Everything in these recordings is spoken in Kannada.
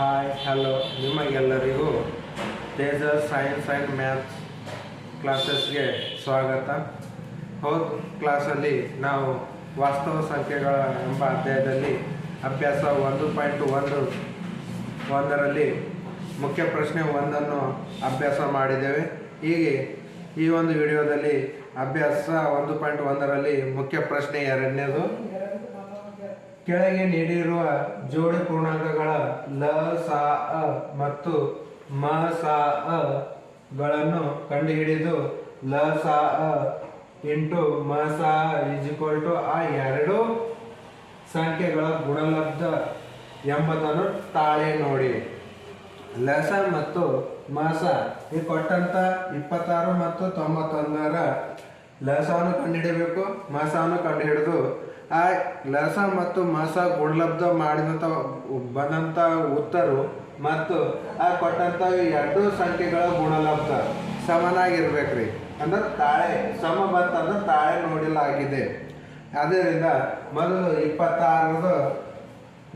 ಹಾಯ್ ಹಲೋ ನಿಮಗೆಲ್ಲರಿಗೂ ತೇಜಸ್ ಸೈನ್ಸ್ ಆ್ಯಂಡ್ ಮ್ಯಾಥ್ಸ್ ಕ್ಲಾಸಸ್ಗೆ ಸ್ವಾಗತ. ಹೋದ ಕ್ಲಾಸಲ್ಲಿ ನಾವು ವಾಸ್ತವ ಸಂಖ್ಯೆಗಳ ಎಂಬ ಅಧ್ಯಾಯದಲ್ಲಿ ಅಭ್ಯಾಸ ಒಂದು ಪಾಯಿಂಟ್ ಒಂದು, ಒಂದರಲ್ಲಿ ಮುಖ್ಯ ಪ್ರಶ್ನೆ ಒಂದನ್ನು ಅಭ್ಯಾಸ ಮಾಡಿದ್ದೇವೆ. ಹೀಗೆ ಈ ಒಂದು ವಿಡಿಯೋದಲ್ಲಿ ಅಭ್ಯಾಸ ಒಂದು ಪಾಯಿಂಟ್ ಒಂದರಲ್ಲಿ ಮುಖ್ಯ ಪ್ರಶ್ನೆ ಎರಡನೇದು ಕೆಳಗೆ ನೀಡಿರುವ ಜೋಡಿ ಪೂರ್ಣಾಂಕಗಳ ಲ, ಸಾ, ಅ ಮತ್ತು ಮ, ಸಾ, ಅ ಗಳನ್ನು ಕಂಡುಹಿಡಿದು ಲ, ಸಾ, ಅ ಇಂಟು ಮ, ಸಾ ಇಸ್ ಈಕ್ವಲ್ ಟು ಆ ಎರಡು ಸಂಖ್ಯೆಗಳ ಗುಣಲಬ್ಧ ಎಂಬುದನ್ನು ತಾಳೆ ನೋಡಿ. ಲಸ ಮತ್ತು ಮಾಸ ಈ ಕೊಟ್ಟಂತ ಇಪ್ಪತ್ತಾರು ಮತ್ತು ತೊಂಬತ್ತೊಂದರ ಲಸವನ್ನು ಕಂಡುಹಿಡಿಯಬೇಕು ಮಾಸವನ್ನು ಕಂಡುಹಿಡಿದು ಆ ಲಸ ಮತ್ತು ಮಸ ಗುಣಲಬ್ಧ ಮಾಡಿದಂಥ ಬಂದಂಥ ಉತ್ತರು ಮತ್ತು ಆ ಕೊಟ್ಟಂಥ ಎರಡು ಸಂಖ್ಯೆಗಳ ಗುಣಲಬ್ಧ ಸಮನಾಗಿರ್ಬೇಕ್ರಿ. ಅಂದ್ರೆ ತಾಳೆ, ಸಮ ಬಂತಂದ್ರೆ ತಾಳೆ ನೋಡಲಾಗಿದೆ. ಅದರಿಂದ ಮೊದಲು ಇಪ್ಪತ್ತಾರದು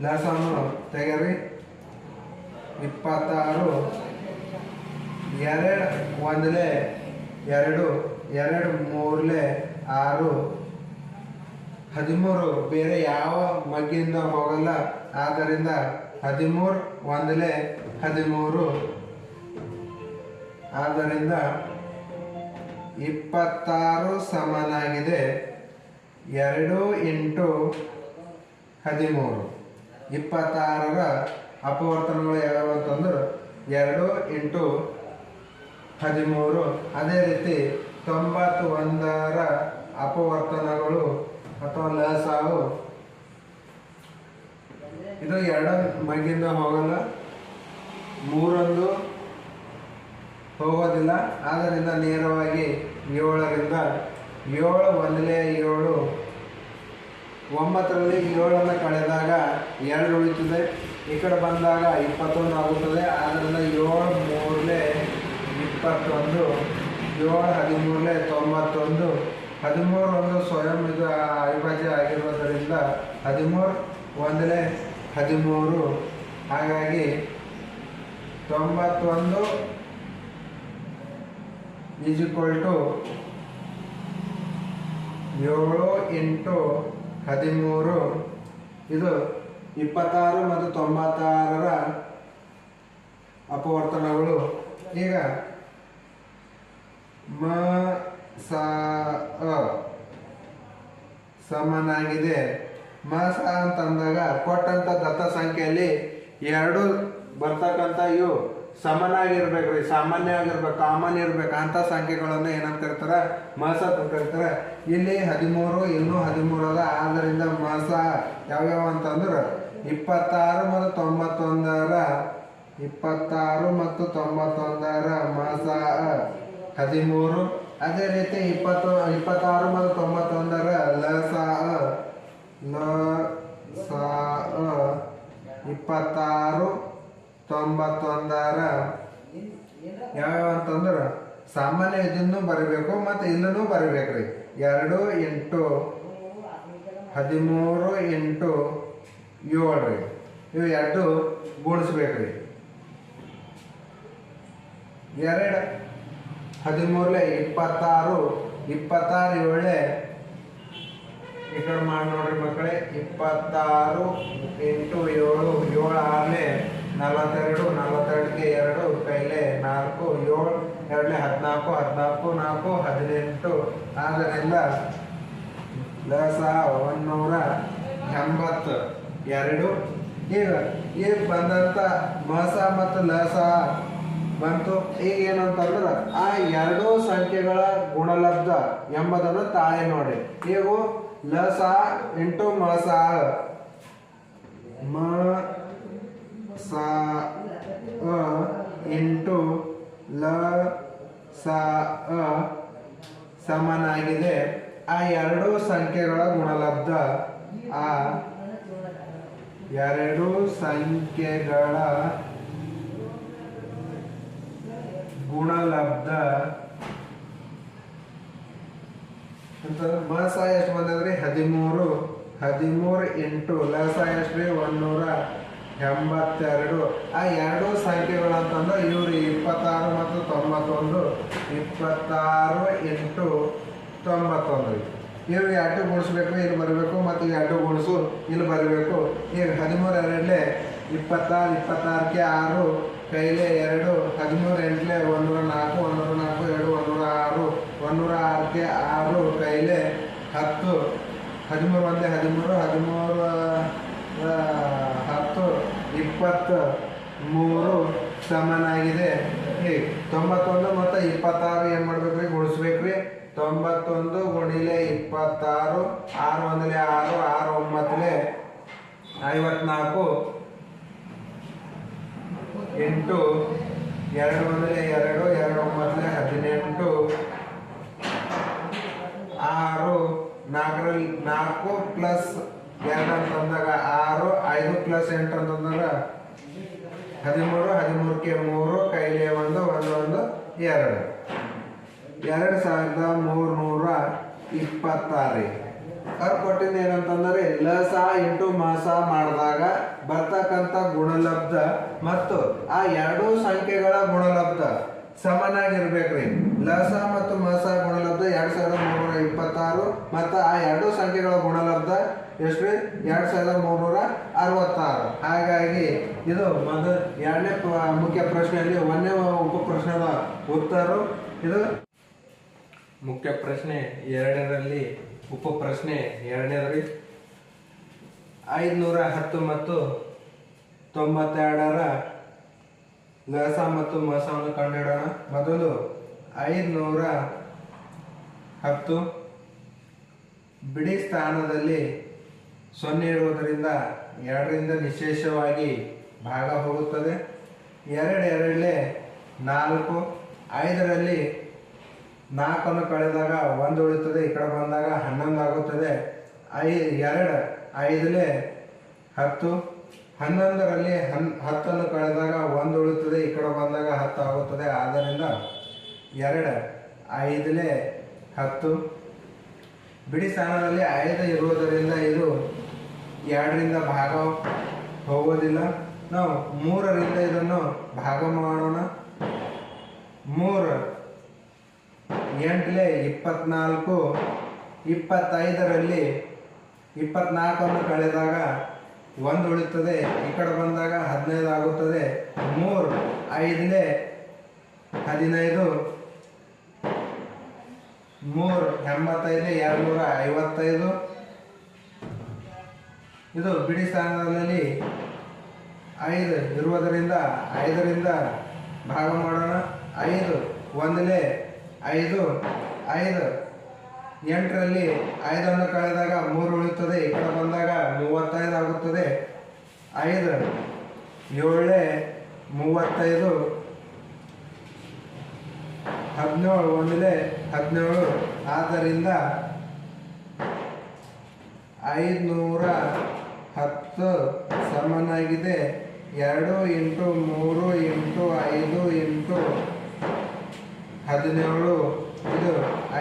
ಲಸವನ್ನು ತೆಗೆರಿ ಇಪ್ಪತ್ತಾರು, ಎರಡು, ಒಂದಲೇ, ಎರಡು ಎರಡು, ಮೂರಲೆ, ಆರು ಹದಿಮೂರು ಬೇರೆ ಯಾವ ಮಗ್ಗಿಂದ ಹೋಗಲ್ಲ. ಆದ್ದರಿಂದ ಹದಿಮೂರು ಒಂದಲೇ ಹದಿಮೂರು. ಆದ್ದರಿಂದ ಇಪ್ಪತ್ತಾರು ಸಮನಾಗಿದೆ. ಎರಡು ಎಂಟು ಹದಿಮೂರು. ಇಪ್ಪತ್ತಾರರ ಅಪವರ್ತನಗಳು ಯಾವ್ಯಾವ ಅಂತಂದ್ರೆ ಎರಡು ಎಂಟು ಹದಿಮೂರು. ಅದೇ ರೀತಿ ತೊಂಬತ್ತು ಒಂದರ ಅಪವರ್ತನಗಳು ಅಥವಾ ಲಸಾವು ಇದು ಎರಡು ಮೈಗಿಂದ ಹೋಗಲ್ಲ. ಮೂರೊಂದು ಹೋಗೋದಿಲ್ಲ. ಆದ್ದರಿಂದ ನೇರವಾಗಿ ಏಳರಿಂದ ಏಳು ಒಂದಲೇ ಏಳು. ಒಂಬತ್ತರಲ್ಲಿ ಏಳನ್ನು ಕಳೆದಾಗ ಎರಡು ಉಳಿತದೆ ಈ ಕಡೆ ಬಂದಾಗ ಇಪ್ಪತ್ತೊಂದು ಆಗುತ್ತದೆ. ಆದ್ದರಿಂದ ಏಳು ಮೂರಲೇ ಇಪ್ಪತ್ತೊಂದು, ಏಳು ಹದಿಮೂರಲೇ ತೊಂಬತ್ತೊಂದು. ಹದಿಮೂರು ಒಂದು ಸ್ವಯಂ ಇದು ಅವಿಭಾಜ್ಯ ಆಗಿರೋದರಿಂದ ಹದಿಮೂರು ಒಂದಲೇ ಹದಿಮೂರು. ಹಾಗಾಗಿ ತೊಂಬತ್ತೊಂದು ಈಸ್ ಟು ಏಳು ಎಂಟು ಹದಿಮೂರು. ಇದು ಇಪ್ಪತ್ತಾರು ಮತ್ತು ತೊಂಬತ್ತಾರರ ಅಪವರ್ತನಗಳು. ಈಗ ಮ ಸ ಸಮನಾಗಿದೆ. ಮ, ಸ ಅಂತಂದಾಗ ಕೊಟ್ಟಂತ ದತ್ತ ಸಂಖ್ಯೆಯಲ್ಲಿ ಎರಡು ಬರ್ತಕ್ಕಂಥ ಇವು ಸಮನಾಗಿರ್ಬೇಕ್ರಿ ಸಾಮಾನ್ಯ ಸಾಮಾನ್ಯವಾಗಿರ್ಬೇಕು, ಕಾಮನ್ ಇರ್ಬೇಕು. ಅಂತ ಸಂಖ್ಯೆಗಳನ್ನು ಏನಂತ ಕರಿತಾರೆ ಮಸ ಅಂತ ಕರಿತಾರೆ ಇಲ್ಲಿ ಹದಿಮೂರು, ಇನ್ನೂ ಹದಿಮೂರು ಅದ. ಆದ್ದರಿಂದ ಮಸ ಯಾವ್ಯಾವ ಅಂತಂದ್ರೆ ಇಪ್ಪತ್ತಾರು ಮತ್ತು ತೊಂಬತ್ತೊಂದರ, ಇಪ್ಪತ್ತಾರು ಮತ್ತು ತೊಂಬತ್ತೊಂದರ ಮಾಸ ಹದಿಮೂರು ಅದೇ ರೀತಿ ಇಪ್ಪತ್ತು, ಇಪ್ಪತ್ತಾರು ಮತ್ತು ತೊಂಬತ್ತೊಂದರ ಲ ಸಾ ಲ ಸ ಇಪ್ಪತ್ತಾರು, ತೊಂಬತ್ತೊಂದರ. ಯಾವ್ಯಾವ ಅಂತಂದ್ರೆ? ಸಾಮಾನ್ಯ ಇದನ್ನು ಬರಬೇಕು ಮತ್ತು ಇಲ್ಲೂ ರೀ. ಎರಡು ಎಂಟು, ಹದಿಮೂರು ಎಂಟು, ಏಳು ರೀ. ಇವು ಎರಡು ಗುಣಿಸ್ಬೇಕ್ರಿ ಎರಡು. ಹದಿಮೂರಲೆ ಇಪ್ಪತ್ತಾರು ಇಪ್ಪತ್ತಾರು ಏಳೆ ಈ ಕಡೆ ಮಾಡಿ ನೋಡ್ರಿ ಮಕ್ಕಳೇ. ಇಪ್ಪತ್ತಾರು, ಎಂಟು, ಏಳು ಏಳು ಆರಲೆ ನಲವತ್ತೆರಡು, ನಲವತ್ತೆರಡಕ್ಕೆ ಎರಡು, ಕೈಲೆ ನಾಲ್ಕು, ಏಳು, ಎರಡಲೆ ಹದಿನಾಲ್ಕು ಹದಿನಾಲ್ಕು, ನಾಲ್ಕು, ಹದಿನೆಂಟು. ಆದ್ದರಿಂದ ದಸ ಒಂದೂರ ಎಂಬತ್ತು. ಎರಡು, ಈಗ ಈಗ ಬಂದಂಥ ಮಸ ಮತ್ತು ಲಸ. ಬಂತು. ಈಗ ಏನಂತಂದ್ರೆ, ಆ ಎರಡೂ ಸಂಖ್ಯೆಗಳ ಗುಣಲಬ್ಧ ಎಂಬುದನ್ನು ತಾಳೆ ನೋಡಿ. ಈಗ ಲಸ ಇಂಟು ಮಸ ಮ ಸ ಇಂಟು ಲ ಸ ಸಮನಾಗಿದೆ. ಆ ಎರಡು ಸಂಖ್ಯೆಗಳ ಗುಣಲಬ್ಧ, ಆ ಎರಡು ಸಂಖ್ಯೆಗಳ ಗುಣಲಬ್ಧ. ಅಂತಂದ್ರೆ ಮಸ ಎಷ್ಟು ಬಂದದ್ರಿ ಹದಿಮೂರು ಹದಿಮೂರು ಎಂಟು ಲಸ ಎಷ್ಟು ರೀ? ಒಂದೂರ ಎಂಬತ್ತೆರಡು. ಆ ಎರಡು ಸಂಖ್ಯೆಗಳು ಅಂತಂದ್ರೆ ಇವ್ರು ಇಪ್ಪತ್ತಾರು ಮತ್ತು ತೊಂಬತ್ತೊಂದು, ಇಪ್ಪತ್ತಾರು ಎಂಟು, ತೊಂಬತ್ತೊಂದು ಇವ್ರು ಎರಡು ಗುಣಿಸ್ಬೇಕು, ಇಲ್ಲಿ ಬರಬೇಕು, ಮತ್ತು ಎರಡು ಗುಣಿಸು, ಇಲ್ಲಿ ಬರಬೇಕು. ಈಗ ಹದಿಮೂರು ಎರಡಲೆ ಇಪ್ಪತ್ತಾರು, ಇಪ್ಪತ್ತಾರಕ್ಕೆ ಆರು, ಕೈಲೆ ಎರಡು, ಹದಿಮೂರು, ಎಂಟ್ಲೆ ಒಂದೂರ ನಾಲ್ಕು ಒಂದೂರ ನಾಲ್ಕು, ಎರಡು, ಒಂದೂರ ಆರು, ಒಂದೂರ ಆರಕ್ಕೆ ಆರು, ಕೈಲೆ ಹತ್ತು, ಹದಿಮೂರು ಒಂದೇ ಹದಿಮೂರು ಹದಿಮೂರು ಹತ್ತು, ಇಪ್ಪತ್ತು ಮೂರು ಸಮನಾಗಿದೆ. ಹೀಗೆ ತೊಂಬತ್ತೊಂದು ಮತ್ತು ಇಪ್ಪತ್ತಾರು ಏನು ಮಾಡ್ಬೇಕ್ರಿ ಗುಣಿಸ್ಬೇಕ್ರಿ ತೊಂಬತ್ತೊಂದು ಗುಣಿಲೆ ಇಪ್ಪತ್ತಾರು, ಆರು ಒಂದಲೆ ಆರು ಆರು ಒಂಬತ್ತಲೆ ಐವತ್ನಾಲ್ಕು ಎಂಟು, ಎರಡು ಒಂದಲೆ ಎರಡು ಎರಡು ಒಂಬತ್ತಲೆ ಹದಿನೆಂಟು, ಆರು, ನಾಲ್ಕರಲ್ಲಿ ನಾಲ್ಕು ಪ್ಲಸ್ ಎರಡು ಅಂತಂದಾಗ ಆರು, ಐದು ಪ್ಲಸ್ ಎಂಟು ಅಂತಂದಾಗ ಹದಿಮೂರು, ಹದಿಮೂರಕ್ಕೆ ಮೂರು ಕೈಲಿ ಒಂದು ಒಂದು ಒಂದು, ಎರಡು. ಎರಡು ಸಾವಿರದ ಮೂರ್ನೂರ ಇಪ್ಪತ್ತಾರು. ಕೊಟ್ಟಿದ್ದು ಏನಂತಂದ್ರೆ ಲಸ ಎಂಟು ಮಾಸ ಮಾಡಿದಾಗ ಬರ್ತಕ್ಕಂತ ಗುಣಲಬ್ಧ ಮತ್ತು ಆ ಎರಡೂ ಸಂಖ್ಯೆಗಳ ಗುಣಲಬ್ಧ ಸಮನಾಗಿರ್ಬೇಕ್ರಿ. ಲಸ ಮತ್ತು ಮಾಸ ಗುಣಲಬ್ಧ ಎರಡ್ ಸಾವಿರದ ಮೂರ್ನೂರ ಇಪ್ಪತ್ತಾರು ಮತ್ತು ಆ ಎರಡೂ ಸಂಖ್ಯೆಗಳ ಗುಣಲಬ್ಧ ಎಷ್ಟು ಎರಡ್ ಸಾವಿರದ ಮೂರ್ನೂರ ಅರವತ್ತಾರು. ಹಾಗಾಗಿ ಇದು ಮೊದಲ ಎರಡನೇ ಮುಖ್ಯ ಪ್ರಶ್ನೆಯಲ್ಲಿ ಒಂದನೇ ಉಪ ಪ್ರಶ್ನೆದ ಉತ್ತರ ಇದು ಮುಖ್ಯ ಪ್ರಶ್ನೆ ಎರಡರಲ್ಲಿ ಉಪ ಪ್ರಶ್ನೆ ಎರಡನೇದ್ರಿ. ಐದುನೂರ ಹತ್ತು ಮತ್ತು ತೊಂಬತ್ತೆರಡರ ಲಸ ಮತ್ತು ಮಸವನ್ನು ಕಂಡುಹಿಡೋಣ. ಮೊದಲು ಐದುನೂರ ಹತ್ತು, ಬಿಡಿ ಸ್ಥಾನದಲ್ಲಿ ಸೊನ್ನೆ ಇರುವುದರಿಂದ ಎರಡರಿಂದ ವಿಶೇಷವಾಗಿ ಭಾಗ ಹೋಗುತ್ತದೆ. ಎರಡು ಎರಡಲೇ ನಾಲ್ಕು, ಐದರಲ್ಲಿ ನಾಲ್ಕನ್ನು ಕಳೆದಾಗ ಒಂದು ಉಳಿತದೆ, ಈ ಕಡೆ ಬಂದಾಗ ಹನ್ನೊಂದು ಆಗುತ್ತದೆ. ಐ, ಎರಡು ಐದಲೇ ಹತ್ತು. ಹನ್ನೊಂದರಲ್ಲಿ ಹನ್, ಹತ್ತನ್ನು ಕಳೆದಾಗ ಒಂದು ಉಳಿತದೆ, ಈ ಕಡೆ ಬಂದಾಗ ಹತ್ತು ಆಗುತ್ತದೆ. ಆದ್ದರಿಂದ ಎರಡು ಐದಲೇ ಹತ್ತು. ಬಿಡಿ ಸ್ಥಾನದಲ್ಲಿ ಐದು ಇರುವುದರಿಂದ ಇದು ಎರಡರಿಂದ ಭಾಗ ಹೋಗೋದಿಲ್ಲ ನಾವು ಮೂರರಿಂದ ಇದನ್ನು ಭಾಗ ಮಾಡೋಣ. ಮೂರು ಎಂಟ್ಲೆ ಇಪ್ಪತ್ನಾಲ್ಕು, ಇಪ್ಪತ್ತೈದರಲ್ಲಿ ಇಪ್ಪತ್ನಾಲ್ಕನ್ನು ಕಳೆದಾಗ ಒಂದು ಉಳಿತದೆ, ಈ ಕಡೆ ಬಂದಾಗ ಹದಿನೈದು ಆಗುತ್ತದೆ ಮೂರು, ಐದನೇ, ಹದಿನೈದು. ಮೂರು ಎಂಬತ್ತೈದು ಎರಡುನೂರ ಐವತ್ತೈದು. ಇದು ಬಿಡಿ ಸ್ಥಾನದಲ್ಲಿ ಐದು ಇರುವುದರಿಂದ, ಐದರಿಂದ ಭಾಗ ಮಾಡೋಣ. ಐದು ಒಂದಲೇ ಐದು ಐದು. ಎಂಟರಲ್ಲಿ ಐದನ್ನು ಕಳೆದಾಗ ಮೂರು ಉಳಿಯುತ್ತದೆ, ಈ ಕಡೆ ಬಂದಾಗ ಮೂವತ್ತೈದು ಆಗುತ್ತದೆ. ಐದು, ಏಳೇ, ಮೂವತ್ತೈದು. ಹದಿನೇಳು ಒಂದಲೇ ಹದಿನೇಳು. ಆದ್ದರಿಂದ ಐದುನೂರ ಹತ್ತು ಸಮನಾಗಿದೆ. ಎರಡು ಇಂಟು ಮೂರು ಇಂಟು ಐದು ಇಂಟು ಹದಿನೇಳು, ಇದು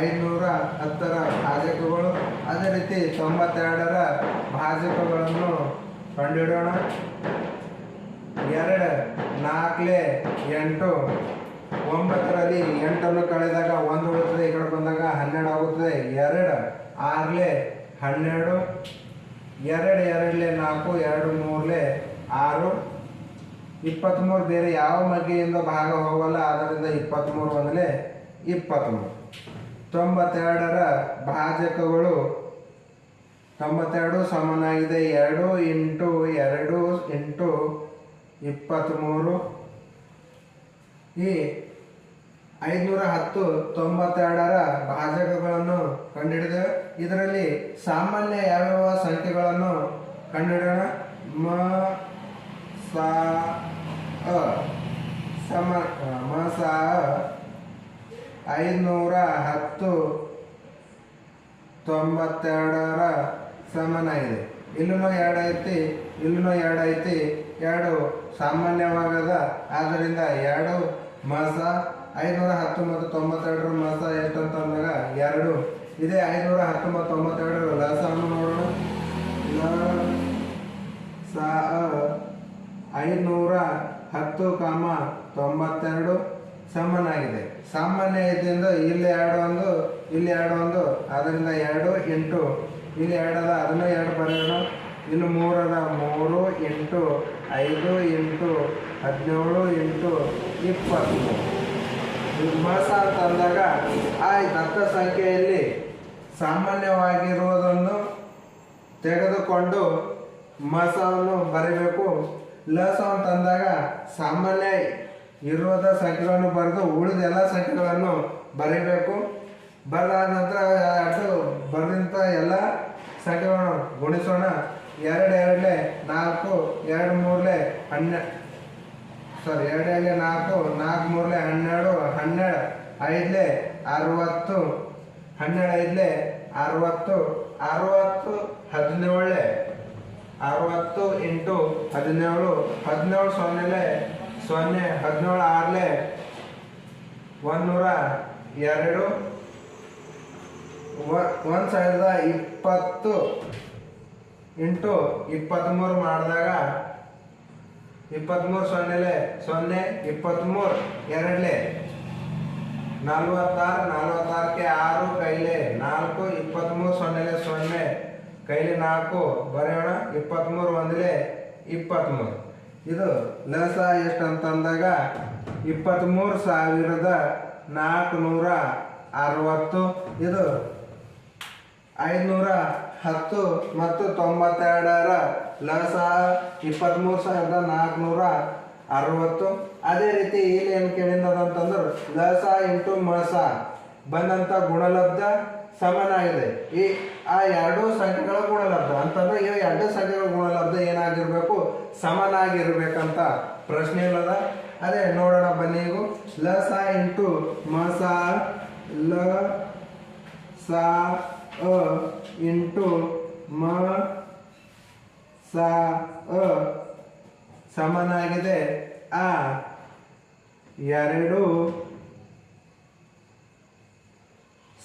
ಐನೂರ ಹತ್ತರ ಭಾಜಕಗಳು. ಅದೇ ರೀತಿ ತೊಂಬತ್ತೆರಡರ ಭಾಜಕಗಳನ್ನು ಕಂಡುಹಿಡೋಣ ಎರಡು ನಾಲ್ಕಲೆ ಎಂಟು. ಒಂಬತ್ತರಲ್ಲಿ ಎಂಟನ್ನು ಕಳೆದಾಗ ಒಂದು ಉಳಿತದೆ, ಈ ಕಡೆ ಬಂದಾಗ ಹನ್ನೆರಡು ಆಗುತ್ತದೆ. ಎರಡು ಆರಲೆ ಹನ್ನೆರಡು. ಎರಡು ಎರಡಲೆ ನಾಲ್ಕು, ಎರಡು ಮೂರಲೆ ಆರು. ಇಪ್ಪತ್ತ್ಮೂರು ಬೇರೆ ಯಾವ ಮಗ್ಗೆಯಿಂದ ಭಾಗ ಹೋಗಲ್ಲ, ಆದ್ದರಿಂದ ಇಪ್ಪತ್ತ್ಮೂರು ಒಂದಲೇ ಇಪ್ಪತ್ತ್ಮೂರು ತೊಂಬತ್ತೆರಡರ ಭಾಜಕಗಳು ತೊಂಬತ್ತೆರಡು ಸಮನಾಗಿದೆ, ಎರಡು ಇಂಟು ಎರಡು ಇಂಟು ಇಪ್ಪತ್ತ್ಮೂರು ಈ ಐದುನೂರ ಹತ್ತು ತೊಂಬತ್ತೆರಡರ ಭಾಜಕಗಳನ್ನು ಕಂಡುಹಿಡಿದೇವೆ ಇದರಲ್ಲಿ ಸಾಮಾನ್ಯ ಯಾವ್ಯಾವ ಸಂಖ್ಯೆಗಳನ್ನು ಕಂಡುಹಿಡಿಯೋಣ ಮ, ಸ ಅ ಸಮ ಮಾಸ ಸ ಐದುನೂರ ಹತ್ತು ತೊಂಬತ್ತೆರಡರ ಇದೆ. ಇಲ್ಲೂ ಎರಡು ಐತಿ ಇಲ್ಲೂ ಎರಡು ಐತಿ, ಎರಡು ಸಾಮಾನ್ಯವಾಗದ, ಆದ್ದರಿಂದ ಎರಡು ಮಾಸ ಐನೂರ ಹತ್ತು ಮತ್ತು ತೊಂಬತ್ತೆರಡರ ಮಾಸ ಎಷ್ಟು ಅಂತ ಅಂದಾಗ ಎರಡು. ಇದೇ ಐನೂರ ಹತ್ತು ಮತ್ತು ತೊಂಬತ್ತೆರಡರ ಲಸವನ್ನು ನೋಡೋಣ. ಲ, ಸ ಐನೂರ ಹತ್ತು ಕಾಮ ತೊಂಬತ್ತೆರಡು ಸಮನಾಗಿದೆ. ಸಾಮಾನ್ಯ ಇದರಿಂದ ಇಲ್ಲಿ ಎರಡು ಒಂದು ಇಲ್ಲಿ ಎರಡು ಒಂದು ಅದರಿಂದ ಎರಡು ಎಂಟು. ಇಲ್ಲಿ ಎರಡದ ಅದನ್ನು ಎರಡು ಬರೆಯೋಣ ಇಲ್ಲಿ ಮೂರದ ಮೂರು ಎಂಟು, ಐದು ಎಂಟು, ಹದಿನೇಳು ಎಂಟು, ಇಪ್ಪತ್ತು. ಮಾಸ ತಂದಾಗ ಆ ದತ್ತ ಸಂಖ್ಯೆಯಲ್ಲಿ ಸಾಮಾನ್ಯವಾಗಿರುವುದನ್ನು ತೆಗೆದುಕೊಂಡು ಮಾಸವನ್ನು ಬರೀಬೇಕು. ಲಸ ಅಂತಂದಾಗ ಸಾಮಾನ್ಯ ಇರುವಂಥ ಸಂಖ್ಯೆಗಳನ್ನು ಬರೆದು ಉಳಿದ ಎಲ್ಲ ಸಂಖ್ಯೆಗಳನ್ನು ಬರೀಬೇಕು. ಬರೆದಾದ ನಂತರ ಅದು ಬರೆದಂಥ ಎಲ್ಲ ಸಂಖ್ಯೆಗಳನ್ನು ಗುಣಿಸೋಣ. ಎರಡು ಎರಡಲೆ ನಾಲ್ಕು, ಎರಡು ಮೂರಲೆ ಹನ್ನೆ ಸಾರಿ ಎರಡು ಎರಡಲೆ ನಾಲ್ಕು ನಾಲ್ಕು ಮೂರಲೆ ಹನ್ನೆರಡು ಹನ್ನೆರಡು ಐದಲೆ ಅರವತ್ತು, ಹನ್ನೆರಡು ಐದಲೆ ಅರವತ್ತು ಅರವತ್ತು ಹದಿನೇಳೆ ಅರವತ್ತು ಇಂಟು ಹದಿನೇಳು ಹದಿನೇಳು ಸೊನ್ನೆಲೆ, ಸೊನ್ನೆ ಹದಿನೇಳು ಆರ್ಲೆ, ಒಂದೂರ ಎರಡು ಒಂದು ಸಾವಿರದ ಇಪ್ಪತ್ತು ಇಂಟು ಇಪ್ಪತ್ತ್ಮೂರು ಮಾಡಿದಾಗ ಇಪ್ಪತ್ತ್ಮೂರು ಸೊನ್ನೆಲೆ, ಸೊನ್ನೆ ಇಪ್ಪತ್ತ್ಮೂರು ಎರಡಲೆ, ನಲ್ವತ್ತಾರು, ನಲ್ವತ್ತಾರಕ್ಕೆ ಆರು ಕೈಲೆ, ನಾಲ್ಕು ಇಪ್ಪತ್ತ್ಮೂರು ಸೊನ್ನೆಲೆ ಸೊನ್ನೆ. ಕೈಲಿ ನಾಲ್ಕು, ಬರೆಯೋಣ ಇಪ್ಪತ್ತ್ಮೂರು ಒಂದಲೆ ಇಪ್ಪತ್ತ್ಮೂರು ಇದು ಲಸ ಎಷ್ಟು ಅಂತಂದಾಗ ಇಪ್ಪತ್ತ್ಮೂರು ಸಾವಿರದ ನಾಲ್ಕುನೂರ ಅರವತ್ತು. ಇದು ಐದುನೂರ ಹತ್ತು ಮತ್ತು ತೊಂಬತ್ತೆರಡರ ಲಸ ಇಪ್ಪತ್ತ್ಮೂರು ಸಾವಿರದ ನಾಲ್ಕುನೂರ ಅರವತ್ತು. ಅದೇ ರೀತಿ ಇಲ್ಲಿ ಏನು ಕೇಳಿದ ಅಂತಂದ್ರೆ ಲಸ ಇಂಟು ಮಸ ಬಂದಂಥ ಗುಣಲಬ್ಧ ಸಮನಾಗಿದೆ ಈ, ಆ ಎರಡೂ ಸಂಖ್ಯೆಗಳ ಗುಣಲಬ್ಧ, ಅಂತಂದ್ರೆ ಈ ಎರಡು ಸಂಖ್ಯೆಗಳ ಗುಣಲಬ್ಧ ಏನಾಗಿರ್ಬೇಕು? ಸಮನಾಗಿರ್ಬೇಕಂತ ಪ್ರಶ್ನೆ ಇಲ್ಲದ? ಅದೇ ನೋಡೋಣ ಬನ್ನಿ ಲ ಸ ಇಂಟು ಮಸ ಲ ಸ ಅ ಇಂಟು ಮ ಸ ಅ ಸಮನಾಗಿದೆ ಆ ಎರಡು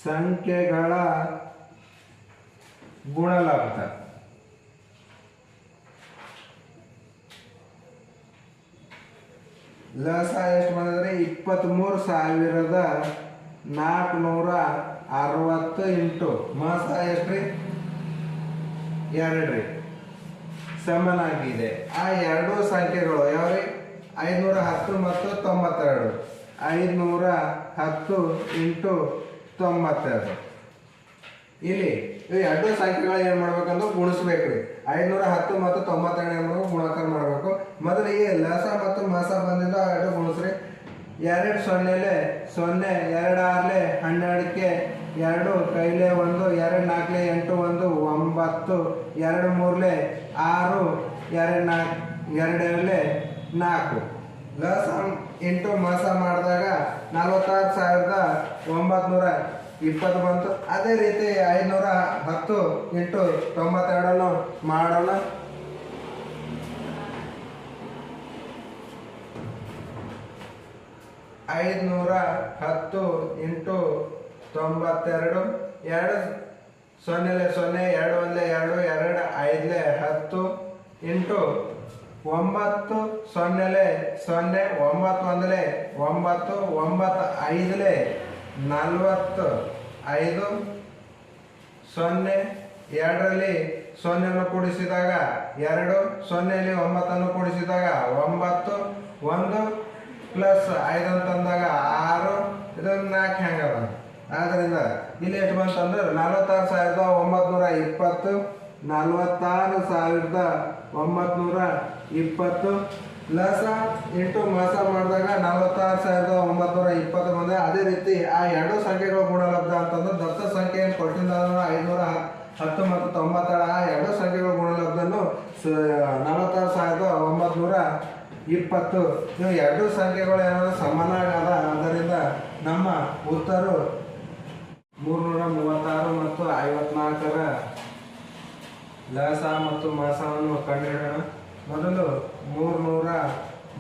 ಸಂಖ್ಯೆಗಳ ಗುಣಲಬ್ಧ. ಲಸ ಎಷ್ಟು ಬಂದಿದ್ರೆ? ಇಪ್ಪತ್ತ್ಮೂರು ಸಾವಿರದ ನಾಲ್ಕುನೂರ ಅರವತ್ತು ಎಂಟು ಮಸ ಎಷ್ಟು ರೀ ಎರಡು ರೀ ಸಮನಾಗಿದೆ. ಆ ಎರಡೂ ಸಂಖ್ಯೆಗಳು ಯಾವ್ರಿ? ಐದುನೂರ ಹತ್ತು ಮತ್ತು ತೊಂಬತ್ತೆರಡು. ಐನೂರ ಹತ್ತು ಇಂಟು ತೊಂಬತ್ತೆರಡು ಇಲ್ಲಿ ಎರಡು ಸಂಖ್ಯೆಗಳು ಏನು ಮಾಡ್ಬೇಕಂದ್ರೆ ಗುಣಿಸ್ಬೇಕ್ರಿ ಐನೂರ ಹತ್ತು ಮತ್ತು ತೊಂಬತ್ತೆರಡು ಏನು ಮಾಡ್ಬೇಕು ಗುಣಾಕಾರ ಮಾಡಬೇಕು. ಮೊದಲಿಗೆ ಲಸ ಮತ್ತು ಮಸ ಬಂದಿದ್ದು ಆ ಎರಡು ಗುಣಿಸ್ರಿ. ಎರಡು ಸೊನ್ನೆಲೆ ಸೊನ್ನೆ, ಎರಡು ಆರ್ಲೆ ಹನ್ನೆರಡಕ್ಕೆ ಎರಡು, ಕೈಲೆ ಒಂದು, ಎರಡು ನಾಲ್ಕಲೆ ಎಂಟು ಒಂದು, ಒಂಬತ್ತು, ಎರಡು ಮೂರಲೆ ಆರು, ಎರಡು ನಾಲ್ಕು ಎರಡೆರಲೆ ನಾಲ್ಕು. ಲಸ ಎಂಟು ಮಾಸ ಮಾಡಿದಾಗ ನಲವತ್ತಾರು ಸಾವಿರದ ಒಂಬತ್ನೂರ ಇಪ್ಪತ್ತು ಬಂತು. ಅದೇ ರೀತಿ ಐನೂರ ಹತ್ತು ಇಂಟು ತೊಂಬತ್ತೆರಡನ್ನು ಮಾಡೋಣ. ಐದುನೂರ ಹತ್ತು ಇಂಟು ತೊಂಬತ್ತೆರಡು, ಎರಡು ಸೊನ್ನೆಲೆ ಸೊನ್ನೆ, ಎರಡು ಒಂದೇ ಎರಡು ಎರಡು ಐದಲೇ ಹತ್ತು ಇಂಟು ಒಂಬತ್ತು ಸೊನ್ನೆಲೆ, ಸೊನ್ನೆ, ಒಂಬತ್ತು ಒಂದಲೆ, ಒಂಬತ್ತು ಒಂಬತ್ತು ಐದಲೆ, ನಲ್ವತ್ತು ಐದು, ಸೊನ್ನೆ ಎರಡರಲ್ಲಿ ಸೊನ್ನೆಯನ್ನು ಕೂಡಿಸಿದಾಗ ಎರಡು, ಸೊನ್ನೆಯಲ್ಲಿ ಒಂಬತ್ತನ್ನು ಕೂಡಿಸಿದಾಗ ಒಂಬತ್ತು, ಒಂದು ಪ್ಲಸ್ ಐದು ಅಂತಂದಾಗ ಆರು ಇದೊಂದು ನಾಲ್ಕು ಹೆಂಗದ ಆದ್ದರಿಂದ ಇಲ್ಲಿ ಎಷ್ಟು ಬಂತಂದ್ರೆ ನಲವತ್ತಾರು ಸಾವಿರದ ಒಂಬತ್ನೂರ ಇಪ್ಪತ್ತು ನಲವತ್ತಾರು ಸಾವಿರದ ಒಂಬತ್ನೂರ ಇಪ್ಪತ್ತು ಲಸ ಇಂಟು ಮಾಸ ಮಾಡಿದಾಗ ನಲವತ್ತಾರು ಸಾವಿರದ ಒಂಬತ್ನೂರ ಇಪ್ಪತ್ತು ಬಂದ ಅದೇ ರೀತಿ ಆ ಎರಡು ಸಂಖ್ಯೆಗಳು ಗುಣಲಬ್ಧ ಅಂತಂದ್ರೆ ದತ್ತ ಸಂಖ್ಯೆ ಏನು ಕೊಟ್ಟಿದ್ದ ಐನೂರ ಹತ್ತು ಮತ್ತು ತೊಂಬತ್ತಾರು. ಆ ಎರಡು ಸಂಖ್ಯೆಗಳ ಗುಣಲಬ್ಧನು ನಲವತ್ತಾರು ಸಾವಿರದ ಒಂಬತ್ನೂರ ಇಪ್ಪತ್ತು. ಇವು ಎರಡು ಸಂಖ್ಯೆಗಳು ಏನಾದ್ರು ಸಮಾನ ಆಗದ ಆದ್ದರಿಂದ ನಮ್ಮ ಉತ್ತರ ಮೂರ್ನೂರ ಮೂವತ್ತಾರು ಮತ್ತು ಐವತ್ನಾಲ್ಕರ ಲಸ ಮತ್ತು ಮಾಸವನ್ನು ಕಂಡುಹಿಡೋಣ ಮೊದಲು ಮೂರ್ನೂರ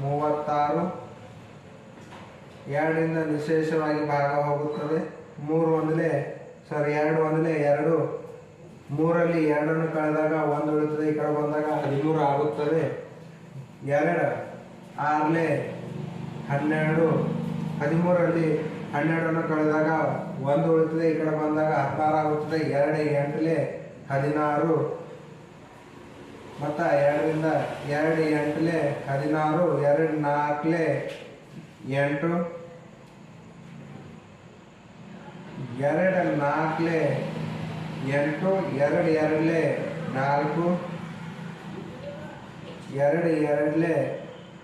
ಮೂವತ್ತಾರು. ಎರಡರಿಂದ ವಿಶೇಷವಾಗಿ ಭಾಗ ಹೋಗುತ್ತದೆ. ಮೂರು ಒಂದಲೇ ಸಾರಿ ಎರಡು ಒಂದಲೇ ಎರಡು. ಮೂರಲ್ಲಿ ಎರಡನ್ನು ಕಳೆದಾಗ ಒಂದು ಉಳಿತದೆ ಈ ಕಡೆ ಬಂದಾಗ ಹದಿಮೂರು ಆಗುತ್ತದೆ. ಎರಡು ಆರಲೆ ಹನ್ನೆರಡು. ಹದಿಮೂರರಲ್ಲಿ ಹನ್ನೆರಡನ್ನು ಕಳೆದಾಗ ಒಂದು ಉಳಿತದೆ ಈ ಕಡೆ ಬಂದಾಗ ಹದಿನಾರು ಆಗುತ್ತದೆ. ಎರಡು ಎಂಟಲೇ ಹದಿನಾರು. ಮತ್ತು ಎರಡರಿಂದ ಎರಡು ಎಂಟಲೆ ಹದಿನಾರು, ಎರಡು ನಾಲ್ಕಲೆ ಎಂಟು. ಎರಡು ನಾಲ್ಕಲೆ ಎಂಟು, ಎರಡು ಎರಡಲೆ ನಾಲ್ಕು. ಎರಡು ಎರಡಲೆ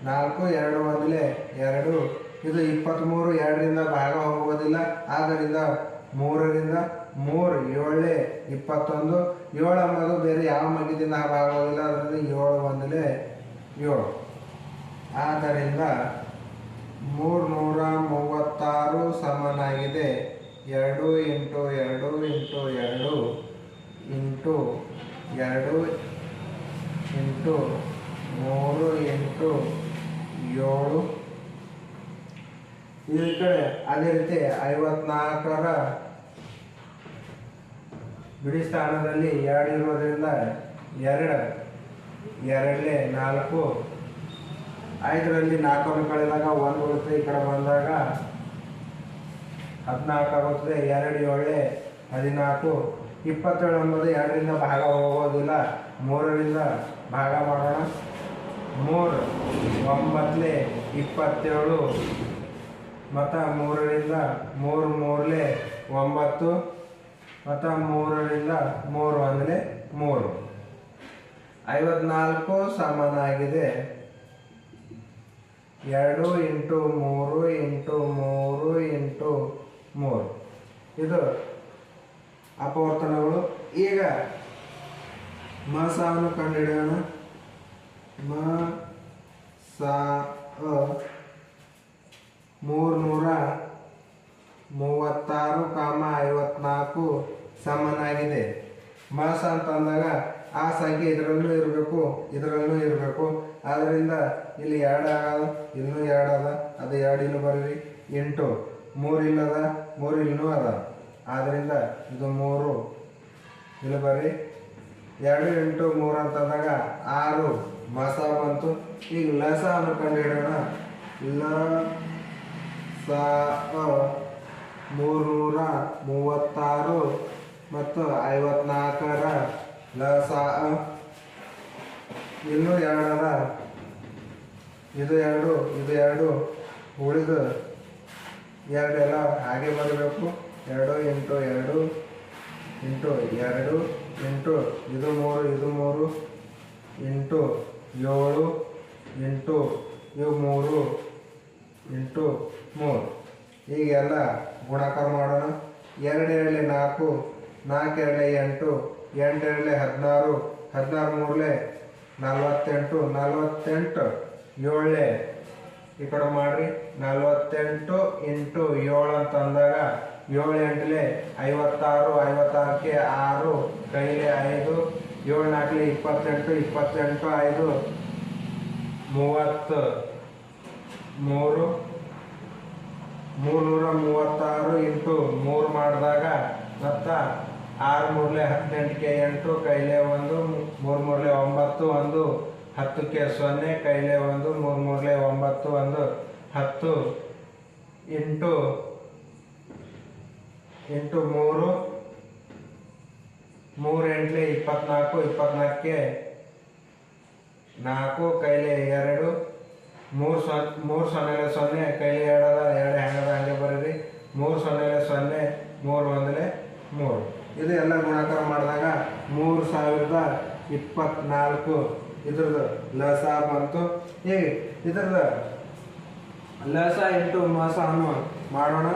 ನಾಲ್ಕು, ಎರಡು ಒಂದಲೆ ಎರಡು. ಇದು ಇಪ್ಪತ್ತ್ಮೂರು, ಎರಡರಿಂದ ಭಾಗ ಹೋಗುವುದಿಲ್ಲ ಆದ್ದರಿಂದ ಮೂರರಿಂದ ಮೂರು, ಏಳೇ, ಇಪ್ಪತ್ತೊಂದು, ಏಳು ಅನ್ನೋದು ಬೇರೆ ಯಾವ ಮಗಿದಿಂದ ಆಗೋದಿಲ್ಲ ಅದರಿಂದ ಏಳು ಒಂದಲೆ ಏಳು. ಆದ್ದರಿಂದ ಮೂರ್ನೂರ ಮೂವತ್ತಾರು ಸಮನಾಗಿದೆ. ಎರಡು ಇಂಟು ಎರಡು ಇಂಟು ಎರಡು ಇಂಟು ಎರಡು ಇಂಟು ಮೂರು ಎಂಟು ಏಳು. ಈ ಕಡೆ ಅದೇ ರೀತಿ ಐವತ್ನಾಲ್ಕರ ಬಿಡಿ ಸ್ಥಾನದಲ್ಲಿ ಎರಡು ಇರೋದ್ರಿಂದ ಎರಡು, ಎರಡನೇ ನಾಲ್ಕು, ಐದರಲ್ಲಿ ನಾಲ್ಕನ್ನು ಕಳೆದಾಗ ಒಂದು ಉಳಿತು, ಈ ಕಡೆ ಬಂದಾಗ ಹದಿನಾಲ್ಕು ಆಗುತ್ತದೆ, ಎರಡು ಏಳೆ, ಹದಿನಾಲ್ಕು, ಇಪ್ಪತ್ತೇಳು ಅನ್ನೋದು ಎರಡರಿಂದ ಭಾಗ ಹೋಗೋದಿಲ್ಲ, ಮೂರರಿಂದ ಭಾಗ ಮಾಡೋಣ. ಮೂರು ಒಂಬತ್ತಲೆ ಇಪ್ಪತ್ತೇಳು, ಮತ್ತು ಮೂರರಿಂದ ಮೂರು ಮೂರಲೆ ಒಂಬತ್ತು ಮತ್ತು ಮೂರರಿಂದ ಮೂರು ಅಂದರೆ ಮೂರು. ಐವತ್ನಾಲ್ಕು ಸಮನಾಗಿದೆ. ಎರಡು ಇಂಟು ಮೂರು ಇಂಟು ಮೂರು ಇಂಟು ಮೂರು. ಇದು ಅಪವರ್ತನಗಳು. ಈಗ ಮಸಾವನ್ನು ಕಂಡುಹಿಡಿಯೋಣ. ಮ ಸಾ ಮೂರ್ನೂರ ಮೂವತ್ತಾರು ಕಾಮ ಐವತ್ನಾಲ್ಕು ಸಮನಾಗಿದೆ. ಮಾಸ ಅಂತ ಅಂದಾಗ ಆ ಸಂಖ್ಯೆ ಇದರಲ್ಲೂ ಇರಬೇಕು ಇದರಲ್ಲೂ ಇರಬೇಕು. ಆದ್ದರಿಂದ ಇಲ್ಲಿ ಎರಡು ಆಗದ ಇನ್ನೂ ಎರಡು ಅದ ಅದು ಎರಡು ಇಲ್ಲೂ ಬರೀರಿ, ಎಂಟು. ಮೂರು ಇಲ್ಲದ, ಮೂರು ಇಲ್ಲೂ ಅದ. ಆದ್ದರಿಂದ ಇದು ಮೂರು. ಇಲ್ಲಿ ಬರ್ರಿ. ಎರಡು ಎಂಟು ಮೂರು ಅಂತಂದಾಗ ಆರು. ಮಸ ಬಂತು. ಈಗ ಲಸ ಅನ್ನು ಕಂಡು ಹಿಡೋಣ ಲ, ಸ ಮೂರ್ನೂರ ಮೂವತ್ತಾರು ಮತ್ತು ಐವತ್ನಾಲ್ಕರ ಲಸ ಇನ್ನೂ ಎರಡರ, ಇದು ಎರಡು ಇದು ಎರಡು ಉಳಿದು ಎರಡೆಲ್ಲ ಹಾಗೆ ಬರಬೇಕು. ಎರಡು ಎಂಟು ಎರಡು ಎಂಟು ಎರಡು ಎಂಟು ಇದು ಮೂರು ಇದು ಮೂರು ಎಂಟು ಏಳು ಎಂಟು ಇವು ಮೂರು ಎಂಟು ಮೂರು. ಈಗೆಲ್ಲ ಗುಣಾಕಾರ ಮಾಡೋಣ. ಎರಡು ಎರಡಲೆ ನಾಲ್ಕು ನಾಲ್ಕು ಎರಡು ಎಂಟು ಎಂಟು ಎರಡಲೆ ಹದಿನಾರು ಹದಿನಾರು ಮೂರಲೆ ನಲ್ವತ್ತೆಂಟು ನಲ್ವತ್ತೆಂಟು ಏಳೆ ಈ ಕಡೆ ಮಾಡಿರಿ. ನಲ್ವತ್ತೆಂಟು ಇಂಟು ಏಳು ಅಂತ ಅಂದಾಗ ಏಳು ಎಂಟಲೆ ಐವತ್ತಾರು, ಐವತ್ತಾರಕ್ಕೆ ಆರು, ಕೈಲೆ ಐದು, ಏಳು ನಾಲ್ಕಲೆ ಇಪ್ಪತ್ತೆಂಟು ಇಪ್ಪತ್ತೆಂಟು ಐದು, ಮೂವತ್ತು, ಮೂರು ಮೂರ್ನೂರ ಮೂವತ್ತಾರು ಇಂಟು ಮೂರು ಮಾಡಿದಾಗ ಮತ್ತ ಆರು ಮೂರಲೆ ಹದಿನೆಂಟಕ್ಕೆ ಎಂಟು, ಕೈಲೆ ಒಂದು, ಮೂರು ಮೂರಲೆ ಒಂಬತ್ತು, ಒಂದು, ಹತ್ತಕ್ಕೆ ಸೊನ್ನೆ, ಕೈಲೆ ಒಂದು, ಮೂರು ಮೂರಲೆ ಒಂಬತ್ತು, ಒಂದು, ಹತ್ತು ಇಂಟು ಇಂಟು ಮೂರು ಮೂರು ಎಂಟ್ಲೆ ಇಪ್ಪತ್ನಾಲ್ಕು, ಇಪ್ಪತ್ನಾಲ್ಕಕ್ಕೆ ನಾಲ್ಕು, ಕೈಲೆ ಎರಡು ಮೂರು ಸೊ, ಮೂರು ಸೊನ್ನೆಲೆ ಸೊನ್ನೆ, ಕೈಲಿ ಎರಡದ ಎರಡು ಹೆಂಗದ ಹಾಗೆ ಬರೀರಿ. ಮೂರು ಸೊನ್ನೆಲೆ ಸೊನ್ನೆ, ಮೂರು ಒಂದಲೆ ಮೂರು. ಇದು ಎಲ್ಲ ಗುಣಾಕಾರ ಮಾಡಿದಾಗ ಮೂರು ಸಾವಿರದ ಇಪ್ಪತ್ನಾಲ್ಕು. ಇದ್ರದ್ದು ಲಸ ಬಂತು. ಈಗ ಇದ್ರದ್ದು ಲಸ ಇಂಟು ಮಸ ಅನ್ನು ಮಾಡೋಣ.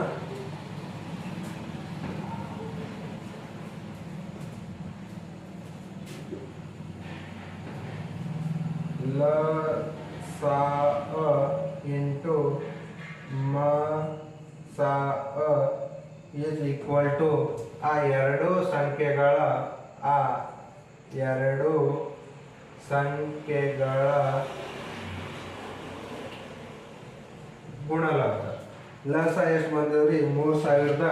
ಲ ಸ ಅ ಇಂಟು ಮ ಸ ಅ ಈಸ್ ಈಕ್ವಲ್ ಟು ಆ ಎರಡು ಸಂಖ್ಯೆಗಳ ಆ ಎರಡು ಸಂಖ್ಯೆಗಳ ಗುಣಲಬ್ಧ. ಲಸ ಎಷ್ಟು ಬಂದವ್ರಿ ಮೂರು ಸಾವಿರದ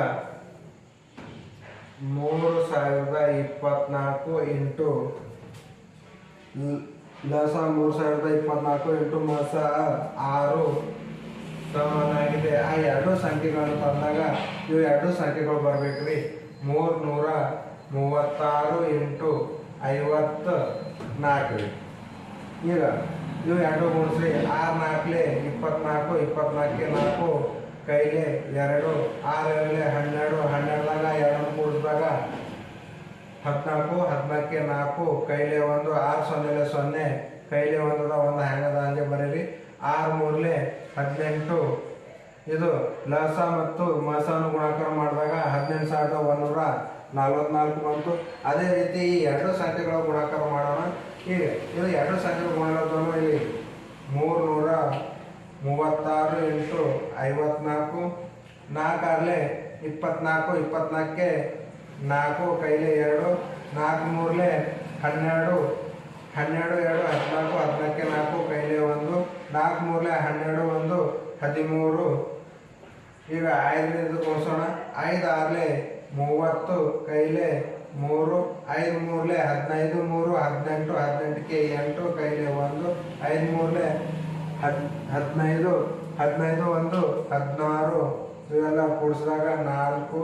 ಮೂರು ಸಾವಿರದ ಇಪ್ಪತ್ನಾಲ್ಕು ಇಂಟು ಲಸ ಮೂರು ಸಾವಿರದ ಇಪ್ಪತ್ನಾಲ್ಕು, ಎಂಟು ಮಾಸ, ಆರು ಸಮನಾಗಿದೆ. ಆ ಎರಡು ಸಂಖ್ಯೆಗಳನ್ನು ತಂದಾಗ ಇವು ಎರಡು ಸಂಖ್ಯೆಗಳು ಬರ್ಬೇಕ್ರಿ. ಮೂರು ನೂರ ಮೂವತ್ತಾರು, ಎಂಟು ಐವತ್ತು ನಾಲ್ಕು. ರೀ ಈಗ ಇವು ಎರಡು ಗುಣಿಸ್ರಿ. ಆರು ನಾಲ್ಕಲೆ ಇಪ್ಪತ್ನಾಲ್ಕು, ಇಪ್ಪತ್ನಾಲ್ಕೆ ನಾಲ್ಕು. ಕೈಲೆ ಎರಡು ಆರು ಎರಡಲೆ ಹನ್ನೆರಡು. ಹನ್ನೆರಡಾಗ ಎರಡು ಕೂಡಿಸಿದಾಗ ಹದಿನಾಲ್ಕು, ಹದಿನಾಲ್ಕೆ ನಾಲ್ಕು, ಕೈಲೆ ಒಂದು, ಆರು ಸೊನ್ನೆಲೆ ಸೊನ್ನೆ, ಕೈಲೆ ಒಂದದ ಒಂದು ಹೆಂಗದ ಹಂಗೆ ಬರೀರಿ. ಆರು ಮೂರಲೆ ಹದಿನೆಂಟು. ಇದು ಲಸ ಮತ್ತು ಮಸನು ಗುಣಾಕಾರ ಮಾಡಿದಾಗ ಹದಿನೆಂಟು ಸಾವಿರದ ಒಂದೂರ ನಲ್ವತ್ನಾಲ್ಕು ಬಂತು. ಅದೇ ರೀತಿ ಈ ಎರಡು ಸಂಖ್ಯೆಗಳ ಗುಣಾಕಾರ ಮಾಡೋಣ. ಈಗ ಇದು ಎರಡು ಸಂಖ್ಯೆಗಳ ಗುಣಾಕಾರವನ್ನು ಇಲ್ಲಿ ಮೂರು ನೂರ ಮೂವತ್ತಾರು ಇಂಟು ಐವತ್ನಾಲ್ಕು, ನಾಲ್ಕಾರ್ಲೆ ಇಪ್ಪತ್ನಾಲ್ಕು, ಇಪ್ಪತ್ನಾಲ್ಕೆ ನಾಲ್ಕು ಕೈಲೆ ಎರಡು, ನಾಲ್ಕು ಮೂರಲೆ ಹನ್ನೆರಡು ಹನ್ನೆರಡು ಎರಡು ಹದಿನಾಲ್ಕು ಹದಿನಾಲ್ಕೆ ನಾಲ್ಕು ಕೈಲೆ ಒಂದು, ನಾಲ್ಕು ಮೂರಲೆ ಹನ್ನೆರಡು ಒಂದು, ಹದಿಮೂರು. ಈಗ ಐದರಿಂದ ಗುಣಿಸೋಣ ಐದು ಆರ್ಲೆ ಮೂವತ್ತು, ಕೈಲೆ ಮೂರು, ಐದು ಮೂರಲೆ ಹದಿನೈದು, ಮೂರು ಹದಿನೆಂಟು, ಹದಿನೆಂಟಕ್ಕೆ ಎಂಟು, ಕೈಲೆ ಒಂದು, ಐದು ಮೂರಲೆ ಹದ್, ಹದಿನೈದು ಹದಿನೈದು ಒಂದು, ಹದಿನಾರು. ಇವೆಲ್ಲ ಕೂಡಿಸಿದಾಗ ನಾಲ್ಕು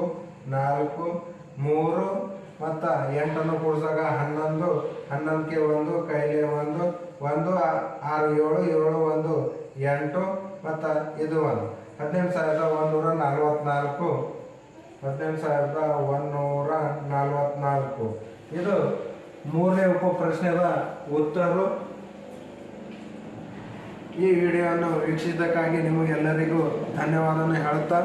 ನಾಲ್ಕು ಮೂರು ಮತ್ತು ಎಂಟನ್ನು ಕೂಡಿಸಿದಾಗ ಹನ್ನೊಂದು ಹನ್ನೊಂದಕ್ಕೆ ಒಂದು ಕೈಲಿ ಒಂದು ಒಂದು ಆರು, ಏಳು ಏಳು, ಒಂದು, ಎಂಟು ಮತ್ತು ಇದು ಒಂದು. ಹದಿನೆಂಟು ಸಾವಿರದ ಒಂದೂರ ನಲ್ವತ್ನಾಲ್ಕು, ಹದಿನೆಂಟು ಸಾವಿರದ ಒಂದೂರ ನಲ್ವತ್ನಾಲ್ಕು. ಇದು ಮೂರನೇ ಉಪ ಪ್ರಶ್ನೆದ ಉತ್ತರ. ಈ ವಿಡಿಯೋವನ್ನು ವೀಕ್ಷಿಸಿದ್ದಕ್ಕಾಗಿ ನಿಮಗೆಲ್ಲರಿಗೂ ಧನ್ಯವಾದವನ್ನು ಹೇಳುತ್ತಾ